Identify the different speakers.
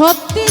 Speaker 1: সত্যি